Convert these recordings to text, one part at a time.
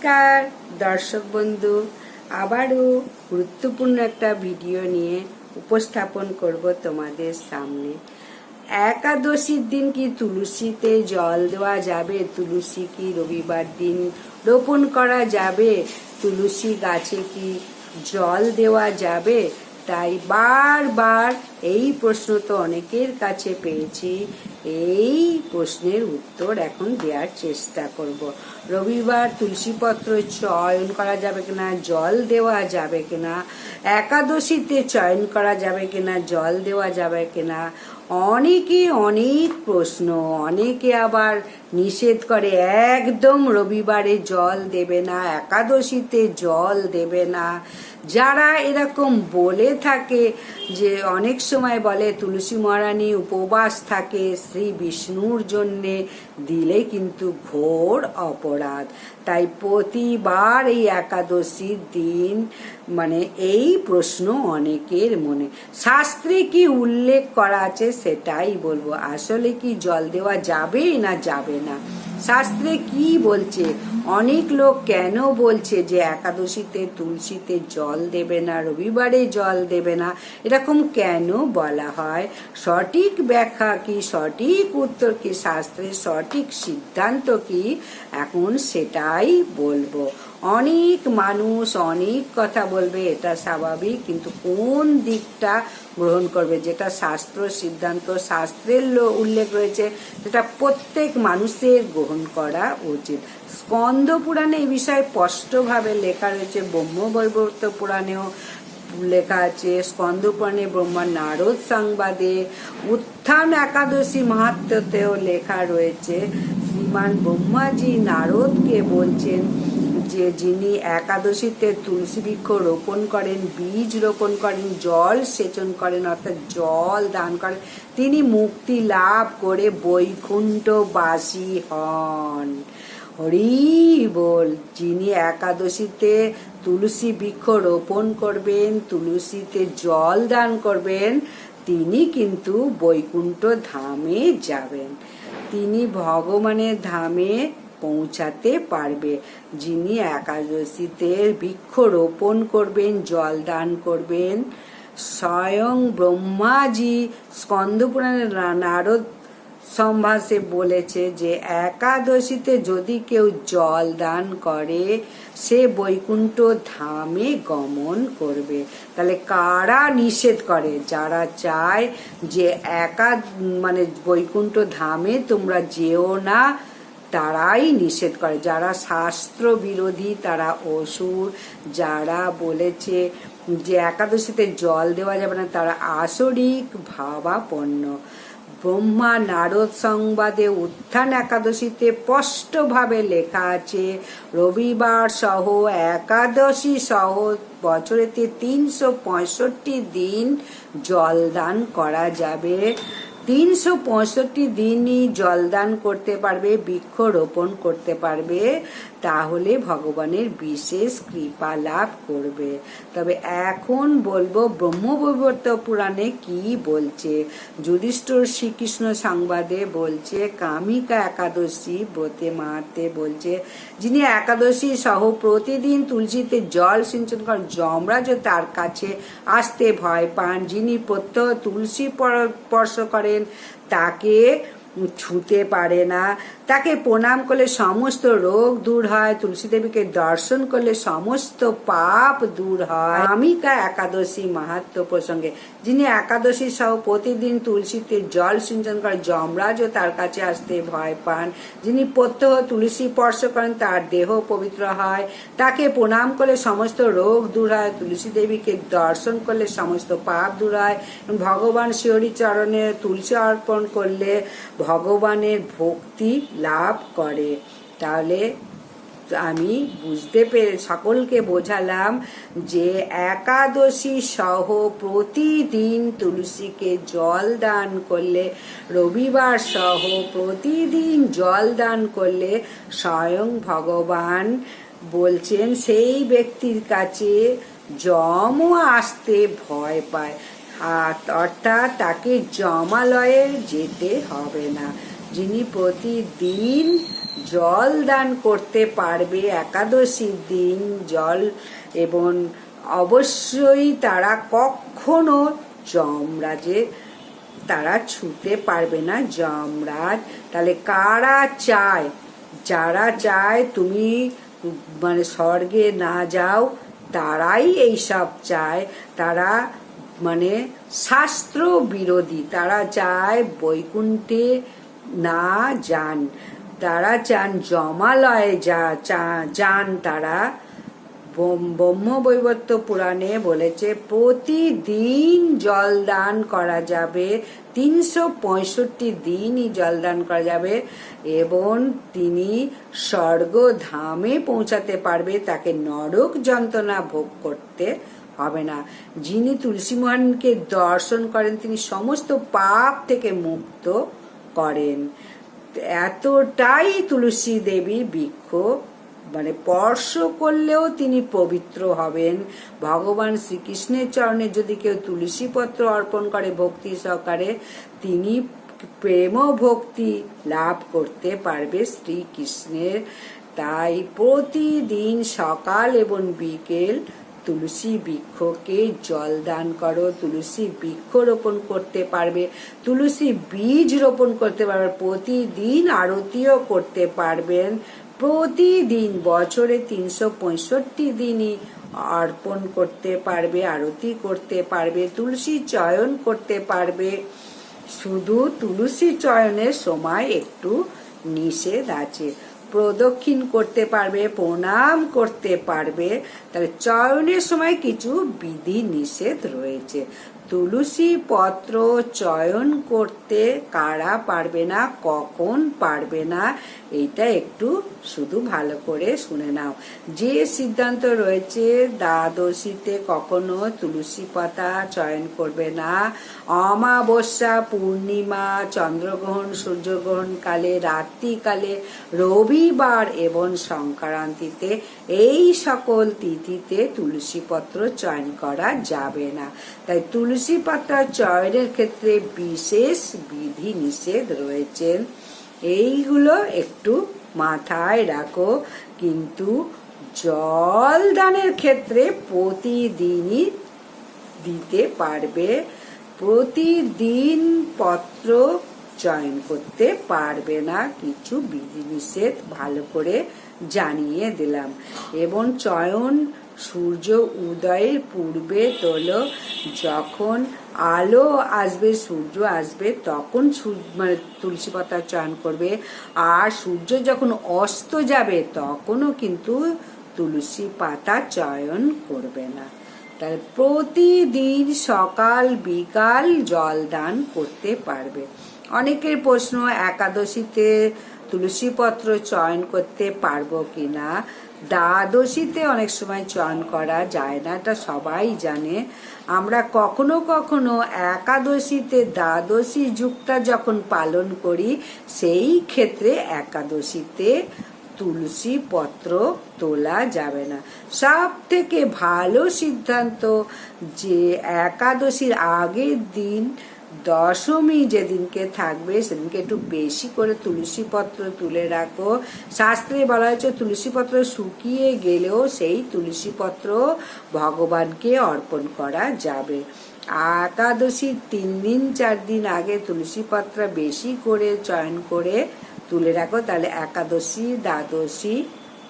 নমস্কার, দর্শক বন্ধু। আবারও গুরুত্বপূর্ণ একটা ভিডিও নিয়ে উপস্থাপন করব তোমাদের সামনে। একাদশীর দিন কি তুলসীতে জল দেওয়া যাবে? তুলসী কি রবিবার দিন রোপণ করা যাবে? তুলসী গাছে কি জল দেওয়া যাবে? তাই বারবার এই প্রশ্ন তো অনেকের কাছে পেয়েছি। এই প্রশ্নের উত্তর এখন দেওয়ার চেষ্টা করব। রবিবার তুলসীপত্র চয়ন করা যাবে কিনা, জল দেওয়া যাবে কিনা, একাদশীতে চয়ন করা যাবে কিনা, জল দেওয়া যাবে কিনা অনেকে অনেক প্রশ্ন, অনেকে আবার নিষেধ করে, একদম রবিবারে জল দেবে না, একাদশীতে জল দেবে না। যারা এরকম বলে থাকে যে, অনেক সময় বলে, তুলসী মহারানী উপবাস থাকে শ্রী বিষ্ণুর জন্যে দিলে কিন্তু ঘোর অপরাধ। তাই প্রতিবার এই একাদশীর দিন মানে এই প্রশ্ন অনেকের মনে। শাস্ত্রে কি উল্লেখ করা আছে সেটাই বলব। আসলে কি জল দেওয়া যাবে না যাবে না? শাস্ত্রে কি বলছে? অনেক লোক কেন বলছে যে একাদশীতে তুলসীতে জল দেবে না, রবিবারে জল দেবে না? এরকম কেন বলা হয়? সঠিক ব্যাখ্যা কি, সঠিক উত্তর কি, শাস্ত্রের সঠিক সিদ্ধান্ত কি? এখন সেটাই বলব। অনেক মানুষ অনেক কথা বলবে, এটা স্বাভাবিক, কিন্তু কোন দিকটা গ্রহণ করবে? যেটা শাস্ত্র সিদ্ধান্ত, শাস্ত্রের উল্লেখ রয়েছে, সেটা প্রত্যেক মানুষের গ্রহণ করা উচিত। স্কন্দ পুরাণে এই বিষয়ে স্পষ্টভাবে লেখা রয়েছে, ব্রহ্মবৈবর্ত পুরাণেও লেখা আছে, স্কন্দ পুরাণে ব্রহ্মা নারদ সংবাদে, উত্থান একাদশী মাহাত্মতেও লেখা রয়েছে, শ্রীমান ব্রহ্মাজি নারদকে বলছেন যে যিনি একাদশীতে তুলসী বৃক্ষ রোপণ করেন, বীজ রোপণ করেন, জল সেচন করেন, অর্থাৎ জল দান করেন, তিনি মুক্তি লাভ করে বৈকুণ্ঠবাসী হন। হরি বল, যিনি একাদশীতে তুলসী বৃক্ষ রোপণ করবেন, তুলসীতে জল দান করবেন, তিনি কিন্তু বৈকুণ্ঠ ধামে যাবেন। তিনি ভগবানের ধামে পৌঁছাতে পারবে। যিনি একাদশীতে বৃক্ষ রোপণ করবেন, জল দান করবেন, স্বয়ং ব্রহ্মাজি স্কন্দপুরাণের নারদ সম্ভাষে বলেছে যে, একাদশীতে যদি কেউ জল দান করে, সে বৈকুণ্ঠ ধামে গমন করবে। তাহলে কারা নিষেধ করে? যারা চায় যে, একা মানে বৈকুণ্ঠ ধামে তোমরা যেও না তারাই নিষেধ করে। যারা শাস্ত্র বিরোধী তারা অসুর, যারা বলেছে যে একাদশীতে জল দেওয়া যাবে না, তারা আসরিক ভাবাপন্ন। ব্রহ্মা নারদ সংবাদে উত্থান একাদশীতে স্পষ্টভাবে লেখা আছে, রবিবার সহ একাদশী সহ বছরেতে তিনশো পঁয়ষট্টি দিন জলদান করা যাবে। তিনশো পঁয়ষট্টি দিনই জলদান করতে পারবে বৃক্ষ রোপণ করতে পারবে। তাহলে ভগবানের বিশেষ কৃপা লাভ করবে। তবে এখন বলব, ব্রহ্মবৈবর্ত পুরাণে কি বলছে? যুধিষ্ঠির শ্রীকৃষ্ণ সংবাদে বলছে, কামিকা একাদশী ব্রতে মারতে বলছে, যিনি একাদশী সহ প্রতিদিন তুলসীতে জল সিঞ্চন করেন যমরাজও তার কাছে আসতে ভয় পান। যিনি প্রত্যহ তুলসী পর- স্পর্শ করেন, তাকে ছুতে পারে না। তাকে প্রণাম করলে সমস্ত রোগ দূর হয়, তুলসী দেবীকে দর্শন করলে সমস্ত পাপ দূর হয়। আমিকা একাদশী মাহাত্ম প্রসঙ্গে, যিনি একাদশী সহ প্রতিদিন তুলসীতে জল সিঞ্চন করে, যমরাজও তার কাছে আসতে ভয় পান। যিনি প্রত্যহ তুলসী স্পর্শ করেন, তার দেহ পবিত্র হয়। তাকে প্রণাম করলে সমস্ত রোগ দূর হয়, তুলসী দেবীকে দর্শন করলে সমস্ত পাপ দূর হয়। ভগবান শিহরি চরণে তুলসী অর্পণ করলে ভগবানের ভক্তি লাভ করে। তাহলে আমি বুঝতে পেরে সকলকে বোঝালাম যে একাদশী সহ প্রতিদিন তুলসীকে জল দান করলে, রবিবার সহ প্রতিদিন জল দান করলে স্বয়ং ভগবান বলছেন, সেই ব্যক্তির কাছে যমও আসতে ভয় পায়। আর অর্থাৎ তাকে জমালয়ে যেতে হবে না। যিনি প্রতিদিন জল দান করতে পারবে একাদশীর দিন জল, এবং অবশ্যই তারা কখনো যমরাজে তারা ছুতে পারবে না। যমরাজ, তাহলে কারা চায়? যারা চায় তুমি মানে স্বর্গে না যাও, তারাই এইসব চায়। তারা মানে শাস্ত্র বিরোধী তারা চায় বৈকুণ্ঠে না যান। তারা চান জমালয়ে যা যান তারা। ব্রহ্ম- ব্রহ্মবৈবর্ত পুরাণে বলেছে, প্রতিদিন জল দান করা যাবে। তিনশো পঁয়ষট্টি দিনই জল দান করা যাবে এবং তিনি স্বর্গ ধামে পৌঁছাতে পারবে। তাকে নরক যন্ত্রণা ভোগ করতে হবে না। যিনি তুলসী মহানকে দর্শন করেন, তিনি সমস্ত পাপ থেকে মুক্ত। করেন। এতটাই তুলসী দেবী বৃক্ষ মানে স্পর্শ করলেও তিনি পবিত্র হবেন। ভগবান শ্রীকৃষ্ণের চরণে যদি কেউ তুলসী পত্র অর্পণ করে ভক্তি সহকারে, তিনি প্রেম ভক্তি লাভ করতে পারবে শ্রীকৃষ্ণের। তাই প্রতিদিন সকাল এবং বিকেল তুলসী বৃক্ষকে জল দান করো, তুলসী বৃক্ষ রোপণ করতে পারবে, তুলসী বীজ রোপণ করতে পারবে, প্রতিদিন আরতিও করতে পারবেন, প্রতিদিন বছরে তিনশো পঁয়ষট্টি দিনই অর্পণ করতে পারবে, আরতি করতে পারবে, তুলসী চয়ন করতে পারবে। শুধু তুলসী চয়নের সময় একটু নিষেধ আছে। প্রদক্ষিণ করতে পারবে প্রণাম করতে পারবে। তাহলে চয়নের সময় কিছু বিধি নিষেধ রয়েছে। তুলসী পত্র চয়ন করতে কারা পারবে না, কখন পারবে না, এইটা একটু শুধু ভালো করে শুনে নাও। যে সিদ্ধান্ত রয়েছে, দ্বাদশীতে কখনো তুলসী পাতা চয়ন করবে না। অমাবস্যা, পূর্ণিমা, চন্দ্রগ্রহণ, সূর্যগ্রহণ কালে, রাত্রিকালে, রবিবার এবং সংক্রান্তিতে এই সকল তিথিতে তুলসী পত্র চয়ন করা যাবে না। তাই তুলসী পাতা চয়নের ক্ষেত্রে বিশেষ বিধি নিষেধ রয়েছে। এইগুলো একটু মাথায় রাখো। কিন্তু জল দানের ক্ষেত্রে প্রতিদিনই দিতে পারবে। প্রতিদিন পত্র চয়ন করতে পারবে না। কিছু বিধিনিষেধ ভালো করে জানিয়ে দিলাম। এবং চয়ন সূর্য উদয়ের পূর্বে তোলো, যখন আলো আসবে, সূর্য আসবে, তখন মানে তুলসী পাতা চয়ন করবে। আর সূর্য যখন অস্ত যাবে, তখনও কিন্তু তুলসী পাতা চয়ন করবে না। তাহলে প্রতিদিন সকাল, বিকাল জল দান করতে পারবে। অনেকের প্রশ্ন, একাদশীতে তুলসী পত্র চয়ন করতে পারব কিনা? দ্বাদশীতে অনেক সময় চয়ন করা যায় না, এটা সবাই জানে। আমরা কখনো কখনো একাদশীতে দ্বাদশী যুগটা যখন পালন করি, সেই ক্ষেত্রে একাদশীতে তুলসী পত্র তোলা যাবে না। সব থেকে ভালো সিদ্ধান্ত যে একাদশীর আগের দিন দশমী যেদিনকে থাকবে, সেদিনকে একটু বেশি করে তুলসী পত্র তুলে রাখো। শাস্ত্রে বলা হয়েছে, তুলসী পত্র শুকিয়ে গেলেও সেই তুলসী পত্র ভগবানকে অর্পণ করা যাবে। একাদশীর তিন দিন, চার দিন আগে তুলসী পত্র বেশি করে চয়ন করে তুলে রাখো, তাহলে একাদশী, দ্বাদশী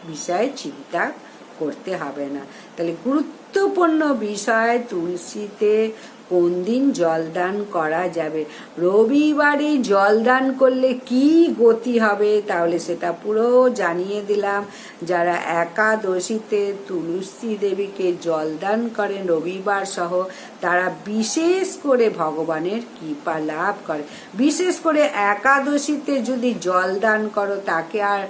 বিষয়ে চিন্তা করতে হবে না। তাহলে গুরুত্বপূর্ণ বিষয়, তুলসীতে কোন দিন জলদান করা যাবে? রবিবারে জলদান করলে কি গতি হবে? তাহলে সেটা পুরো জানিয়ে দিলাম। যারা একাদশীতে তুলসী দেবীকে জলদান করেন রবিবার সহ, তারা বিশেষ করে ভগবানের কৃপা লাভ করে। বিশেষ করে একাদশীতে যদি জলদান করো, তাকে আর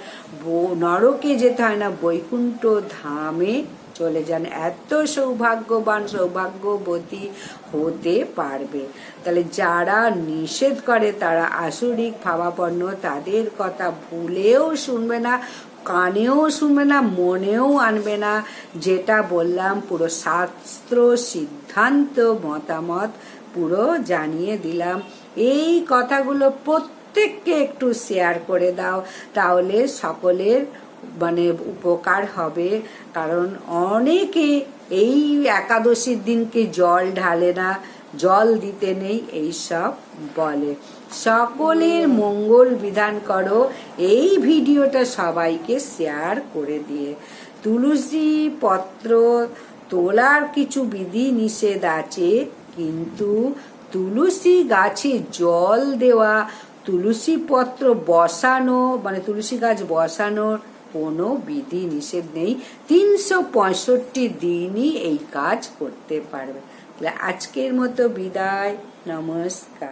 নরকে যেতে হয় না, বৈকুণ্ঠ ধামে চলে যান। এত সৌভাগ্যবান, সৌভাগ্যবতী হতে পারবে। তাহলে যারা নিষেধ করে তারা আসরিক ভাবাপন্ন, তাদের কথা ভুলেও শুনবে না, কানেও শুনবে না, মনেও আনবে না। যেটা বললাম, পুরো শাস্ত্র, সিদ্ধান্ত, মতামত পুরো জানিয়ে দিলাম। এই কথাগুলো প্রত্যেককে একটু শেয়ার করে দাও, তাহলে সকলের মানে উপকার হবে। কারণ অনেকে এই একাদশীর দিনকে জল ঢালে না, জল দিতে নেই এইসব বলে। সকলের মঙ্গল বিধান করো, এই ভিডিওটা সবাইকে শেয়ার করে দিয়ে। তুলসী পত্র তোলার কিছু বিধি নিষেধ আছে, কিন্তু তুলসী গাছে জল দেওয়া, তুলসী পত্র বসানো মানে তুলসী গাছ বসানোর কোনো বিধি নিষেধ নেই। তিনশো পঁয়ষট্টি দিনই এই কাজ করতে পারবে। আজকের মতো বিদায়। নমস্কার।